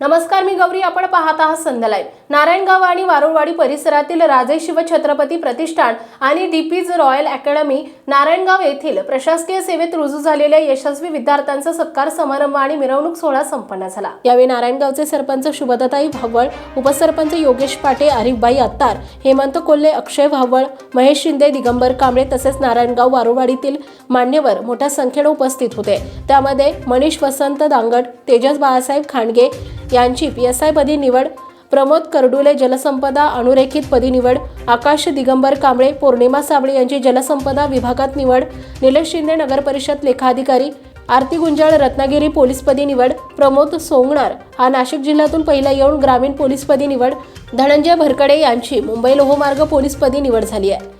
नमस्कार मी गौरी. आपण पाहत आहात संध्या नारायणगाव आणि वारुळवाडी परिसरातील राजे शिव छत्रपती प्रतिष्ठान आणि डीपीज रॉयल अकॅडमी नारायणगाव येथील प्रशासकीय सेवेत रुजू झालेल्या यशस्वी विद्यार्थ्यांचा सत्कार समारंभ आणि मिरवणूक सोहळा संपन्न झाला. यावेळी नारायणगावचे सरपंच शुभदताई भावळ उपसरपंच योगेश पाटे आरिफबाई अत्तार हेमंत कोल्हे अक्षय भावळ महेश शिंदे दिगंबर कांबळे तसेच नारायणगाव वारुवाडीतील मान्यवर मोठ्या संख्येने उपस्थित होते. त्यामध्ये मनीष वसंत दांगड तेजस बाळासाहेब खांडगे यांची पी एस आय पदी निवड प्रमोद करडुले जलसंपदा अनुरेखित पदी निवड आकाश दिगंबर कांबळे पौर्णिमा साबळे यांची जलसंपदा विभागात निवड निलेश शिंदे नगरपरिषद लेखाधिकारी आरती गुंजाळ रत्नागिरी पोलीसपदी निवड प्रमोद सोंगणार हा नाशिक जिल्ह्यातून पहिला येऊन ग्रामीण पोलीसपदी निवड धनंजय भरकडे यांची मुंबई लोहमार्ग पोलीसपदी निवड झाली आहे.